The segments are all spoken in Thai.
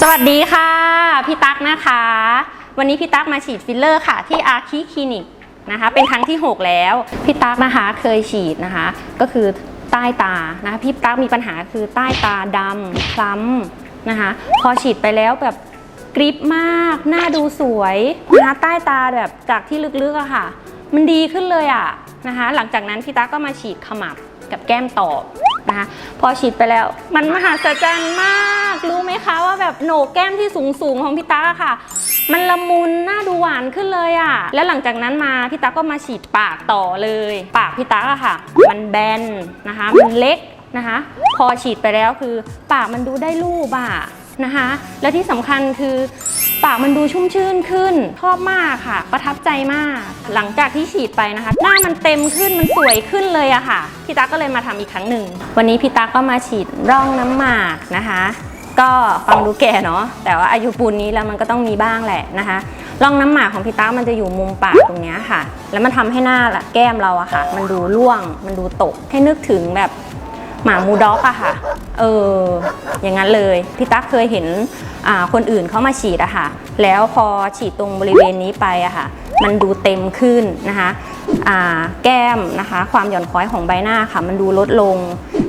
สวัสดีค่ะ พี่ตั๊กนะคะ วันนี้พี่ตั๊กมาฉีดฟิลเลอร์ค่ะที่อาคีคลินิกนะคะ เป็นครั้งที่ 6 แล้ว พี่ตั๊กนะคะเคยฉีดนะคะ ก็คือใต้ตานะคะพี่ตั๊กมีปัญหาคือใต้ตาดำคล้ำนะคะ พอฉีดไปแล้วแบบกริปมากหน้าดูสวยนะคะใต้ตาแบบจากที่ลึกๆอะค่ะ มันดีขึ้นเลยอะนะคะ หลังจากนั้นพี่ตั๊กก็มาฉีดขมับกับแก้มตอบนะคะ พอฉีดไปแล้วมันมหัศจรรย์มาก รู้ไหมคะว่าแบบโหนกแก้มที่สูงสูงๆของพี่ตั๊กอะค่ะ มันละมุนน่าดูหวานขึ้นเลยอะแล้วหลังจากนั้นมาพี่ตั๊กก็มาฉีดปากต่อเลย ปากพี่ตั๊กอะค่ะ มันแบนนะคะมันเล็กนะคะ พอฉีดไปแล้วคือ ปากมันดูได้รูปอะนะคะ และที่สำคัญคือปากมันดูชุ่มชื่นขึ้นชอบมากค่ะ ประทับใจมาก หลังจากที่ฉีดไปนะคะ หน้ามันเต็มขึ้นมันสวยขึ้นเลยอะค่ะพี่ตั๊กก็เลยมาทำอีกครั้งหนึ่ง วันนี้พี่ตั๊กก็มาฉีดร่องน้ำหมากนะคะ ก็ฟังดูแก่เนาะแต่ว่าอายุปูนนี้แล้วมันก็ต้องมีบ้างแหละนะคะร่องน้ำหมากของพี่ตั๊กมันจะอยู่มุมปากตรงนี้ค่ะ แล้วมันทำให้หน้าละแก้มเราอะค่ะ มันดูร่วงมันดูตกให้นึกถึงแบบหมามูด็อกอะค่ะ เออ อย่างนั้นเลย พี่ตั๊กเคยเห็นคนอื่นเขามาฉีดอะค่ะ แล้วพอฉีดตรงบริเวณนี้ไปอะค่ะ มันดูเต็มขึ้นนะคะแก้มนะคะ ความหย่อนคล้อยของใบหน้าค่ะ มันดูลดลง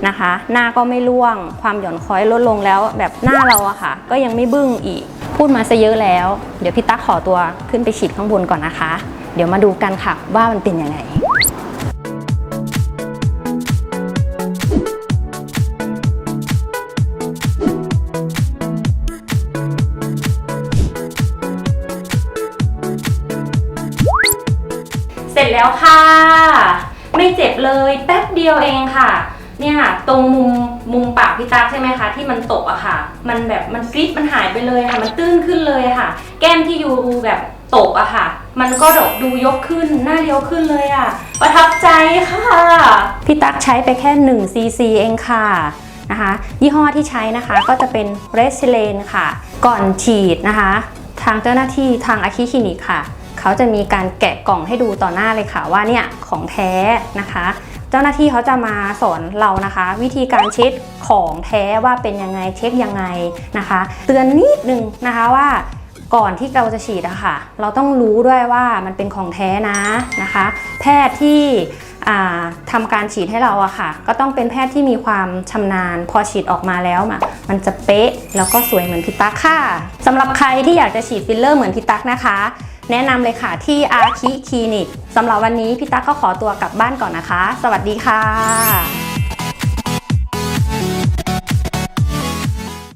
นะคะ หน้าก็ไม่ร่วง ความหย่อนคล้อยลดลงแล้ว แบบหน้าเราอะค่ะ ก็ยังไม่บึ้งอีก พูดมาซะเยอะแล้ว เดี๋ยวพี่ตั๊กขอตัวขึ้นไปฉีดข้างบนก่อนนะคะ เดี๋ยวมาดูกันค่ะว่ามันเป็นยังไง แล้วค่ะ ไม่เจ็บเลยแป๊บเดียวเองค่ะ เนี่ยตรงมุมมุมปากพี่ตั๊กใช่ไหมคะ ที่มันตกอะค่ะ มันแบบมันกริบมันหายไปเลยค่ะ มันตื้นขึ้นเลยค่ะ แก้มที่อยู่แบบตกอะค่ะ มันก็ดกดูยกขึ้นหน้าเรียวขึ้นเลยอะประทับใจค่ะ พี่ตั๊กใช้ไปแค่1ซีซีเองค่ะนะคะยี่ห้อที่ใช้นะคะก็จะเป็นเรสเลนค่ะ ก่อนฉีดนะคะ ทางเจ้าหน้าที่ทางอาคิคลินิกค่ะ เขาจะมีการแกะกล่องให้ดูต่อหน้าเลยค่ะว่าเนี่ยของแท้นะคะ เจ้าหน้าที่เขาจะมาสอนเรานะคะ วิธีการเช็คของแท้ว่าเป็นยังไงเช็คยังไงนะคะ เตือนนิดนึงนะคะว่าก่อนที่เราจะฉีดอะค่ะ เราต้องรู้ด้วยว่ามันเป็นของแท้นะนะคะ แพทย์ที่อ่าทำการฉีดให้เราอะค่ะ ก็ต้องเป็นแพทย์ที่มีความชำนาญ พอฉีดออกมาแล้วมันจะเป๊ะแล้วก็สวยเหมือนพิตักค่ะสำหรับใครที่อยากจะฉีดฟิลเลอร์เหมือนพิตักนะคะ แนะนำเลยค่ะที่อาคิคลินิกสำหรับวันนี้พี่ตั๊กก็ขอตัวกลับบ้านก่อนนะคะ สวัสดีค่ะ